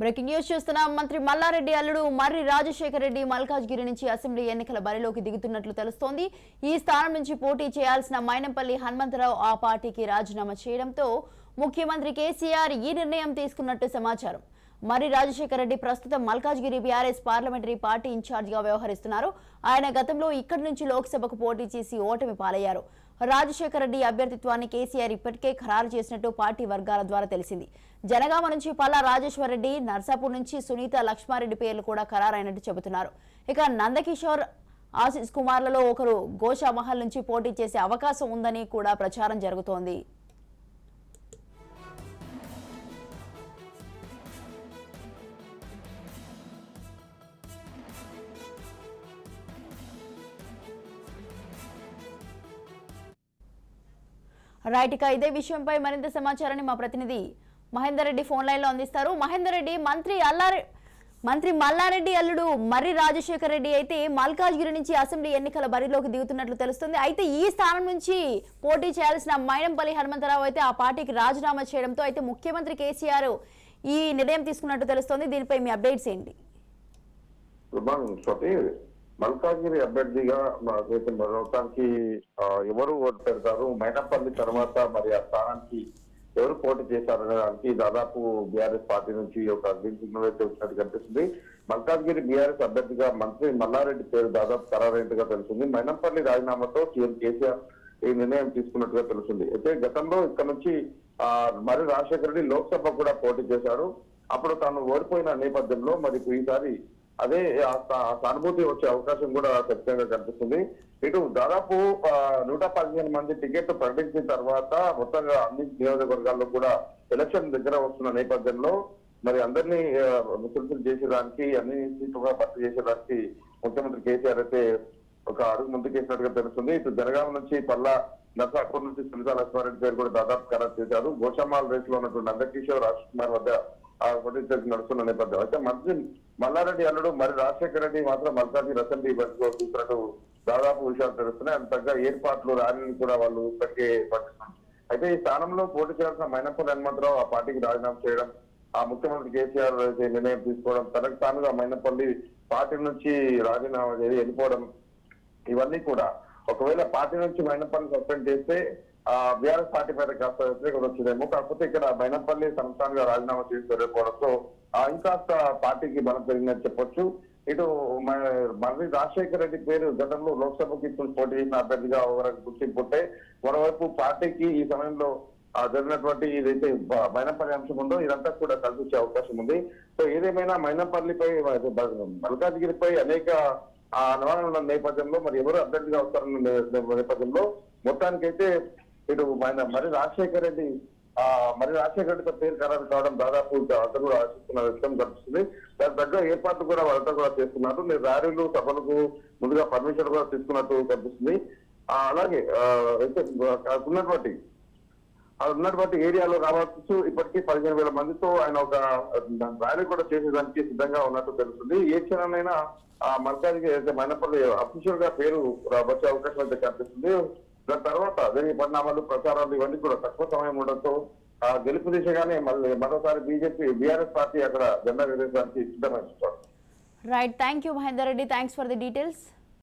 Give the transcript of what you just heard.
Breaking news చూస్తున్నాం. మంత్రి మల్లారెడ్డి అల్లుడు మర్రి రాజశేఖర రెడ్డి మల్కాజ్గిరి నుంచి అసెంబ్లీ ఎన్నికల బరిలోకి దిగుతున్నట్లు తెలుస్తోంది. ఈ స్థానం నుంచి పోటీ చేయాల్సిన మైనంపల్లి హనుమంతరావు ఆ పార్టీకి రాజీనామా చేయడంతో ముఖ్యమంత్రి కేసీఆర్ ఈ నిర్ణయం తీసుకున్నట్టు సమాచారం. మర్రి రాజశేఖర రెడ్డి ప్రస్తుతం మల్కాజ్గిరి బీఆర్ఎస్ పార్లమెంటరీ పార్టీ ఇన్ఛార్జిగా వ్యవహరిస్తున్నారు. ఆయన గతంలో ఇక్కడి నుంచి లోక్సభకు పోటీ చేసి ఓటమి పాలయ్యారు. రాజశేఖర రెడ్డి అభ్యర్థిత్వాన్ని కేసీఆర్ ఇప్పటికే ఖరారు చేసినట్టు పార్టీ వర్గాల ద్వారా తెలిసింది. జనగామ నుంచి పల్లా రాజేశ్వర రెడ్డి నర్సాపూర్ నుంచి సునీత లక్ష్మారెడ్డి పేర్లు కూడా ఖరారైనట్టు చెబుతున్నారు. ఇక నందకిషోర్ ఆశిష్ కుమార్లలో ఒకరు గోషామహల్ నుంచి పోటీ చేసే అవకాశం ఉందని కూడా ప్రచారం జరుగుతోంది. రైట్ ఇక ఇదే విషయంపై మరింత సమాచారాన్ని మా ప్రతినిధి మహేందర్ రెడ్డి ఫోన్ లైన్లో అందిస్తారు. మహేందర్ రెడ్డి మంత్రి అల్లారె మంత్రి మల్లారెడ్డి అల్లుడు మర్రి రాజశేఖర రెడ్డి అయితే మల్కాజ్గిరి నుంచి అసెంబ్లీ ఎన్నికల బరిలోకి దిగుతున్నట్లు తెలుస్తుంది. అయితే ఈ స్థానం నుంచి పోటీ చేయాల్సిన మైనంపల్లి హనుమంతరావు అయితే ఆ పార్టీకి రాజీనామా చేయడంతో అయితే ముఖ్యమంత్రి కేసీఆర్ ఈ నిర్ణయం తీసుకున్నట్టు తెలుస్తోంది. దీనిపై మీ అప్డేట్స్ ఏంటి? మల్కాగిరి అభ్యర్థిగా మాకైతే మొదటానికి ఎవరు ఓటు పెడతారు? మైనపల్లి తర్వాత మరి ఆ స్థానానికి ఎవరు పోటీ చేశారనే దానికి దాదాపు బీఆర్ఎస్ పార్టీ నుంచి ఒక గ్రీన్ సిగ్నల్ అయితే వచ్చినట్టు కనిపిస్తుంది. మల్కాజ్గిరి బీఆర్ఎస్ అభ్యర్థిగా మంత్రి మల్లారెడ్డి పేరు దాదాపు ఖరారైనట్టుగా తెలుస్తుంది. మైనంపల్లి రాజీనామాతో సీఎం కేసీఆర్ ఈ నిర్ణయం తీసుకున్నట్టుగా తెలుస్తుంది. అయితే గతంలో ఇక్కడ నుంచి ఆ మరి రాజశేఖర రెడ్డి లోక్సభ కూడా పోటీ చేశారు. అప్పుడు తాను ఓడిపోయిన నేపథ్యంలో మరి ఈసారి అదే ఆ సానుభూతి వచ్చే అవకాశం కూడా ఖచ్చితంగా కనిపిస్తుంది. ఇటు దాదాపు నూట పదిహేను మంది టికెట్ ప్రకటించిన తర్వాత మొత్తంగా అన్ని నియోజకవర్గాల్లో కూడా ఎలక్షన్ దగ్గర వస్తున్న నేపథ్యంలో మరి అందరినీ ముసలిసలు చేసేదానికి అన్ని సీట్లుగా భర్తీ చేసేదానికి ముఖ్యమంత్రి కేసీఆర్ అయితే ఒక అడుగు ముందుకేసినట్టుగా తెలుస్తుంది. ఇటు జనగామ నుంచి పల్లా నర్సాపూర్ నుంచి సునీతా లక్ష్మారెడ్డి పేరు కూడా దాదాపు ఖరారు చేశారు. గోషామాల్ రేస్లో ఉన్నటువంటి నందకిషోర్ రాజ్ కుమార్ వద్ద ఆ పోటీ నడుస్తున్న నేపథ్యం అయితే మంత్రి మల్లారెడ్డి అల్లుడు మరి రాజశేఖర రెడ్డి మాత్రం మల్కాజీ అసెంబ్లీ బస్సులో చూసినట్టు దాదాపు విషయాలు తెలుస్తున్నాయి. అంత తగ్గ ఏర్పాట్లు రాని కూడా వాళ్ళు ఇప్పటికే అయితే ఈ స్థానంలో పోటీ చేయాల్సిన మైనపల్లి హనుమంతరావు ఆ పార్టీకి రాజీనామా చేయడం ఆ ముఖ్యమంత్రి కేసీఆర్ అయితే నిర్ణయం తీసుకోవడం తనకు తానుగా మైనపల్లి పార్టీ నుంచి రాజీనామా చేసి వెళ్ళిపోవడం ఇవన్నీ కూడా. ఒకవేళ పార్టీ నుంచి మైనపల్లి సస్పెండ్ చేస్తే బీఆర్ఎస్ పార్టీ మీద కాస్త వ్యతిరేకత వచ్చిందేమో. కాకపోతే ఇక్కడ మైనపల్లి సంస్థానంగా రాజీనామా చేసి వెళ్ళిపోవడంతో ఆ ఇంకాస్త పార్టీకి బలం పెరిగిందని చెప్పొచ్చు. ఇటు మ- మర్రి రాజశేఖర రెడ్డి పేరు గతంలో లోక్సభకి పోటీ చేసిన అభ్యర్థిగా ఒకరికి గుర్తింపు ఉంటే మరోవైపు పార్టీకి ఈ సమయంలో జరిగినటువంటి ఏదైతే మైనపల్లి అంశం ఉందో ఇదంతా కూడా కలిసి వచ్చే అవకాశం ఉంది. సో ఏదేమైనా మైనపల్లిపై మల్కాజ్గిరిపై అనేక ఆ అనుమానాలు ఉన్న నేపథ్యంలో మరి ఎవరు అభ్యర్థిగా వస్తారన్న నేపథ్యంలో మొత్తానికైతే ఇటు ఆయన మరి రాజశేఖర్ రెడ్డి ఆ మరి రాజశేఖర్ రెడ్డితో పేరు ఖరారు కావడం దాదాపు అంతా కూడా ఆశిస్తున్న విషయం కనిపిస్తుంది. దాని తగ్గ ఏర్పాట్లు కూడా వాళ్ళంతా కూడా చేస్తున్నారు. మీరు ర్యాలీలు సభలకు ముందుగా పర్మిషన్ కూడా తీసుకున్నట్టు కనిపిస్తుంది. అలాగే అయితే ఉన్నటువంటి ఆ ఉన్నటువంటి ఏరియాలో రావచ్చు ఇప్పటికీ పదిహేను వేల మందితో ఆయన ఒక ర్యాలీ కూడా చేసేదానికి సిద్ధంగా ఉన్నట్టు తెలుస్తుంది. ఏ క్షణమైనా ఆ మల్కాజ్కి అయితే మైనపల్లి అఫీషియల్గా పేరు వచ్చే అవకాశం అయితే కనిపిస్తుంది. దాని తర్వాత జరిగే పరిణామాలు ప్రచారాలు ఇవన్నీ కూడా తక్కువ సమయం ఉండడంతో ఆ గెలుపు దిశగానే మళ్ళీ మరోసారి బీజేపీ బీఆర్ఎస్ పార్టీ అక్కడ జెండా ఎగరేయడానికి సిద్ధమైన right thank you Mahender Reddy thanks for the details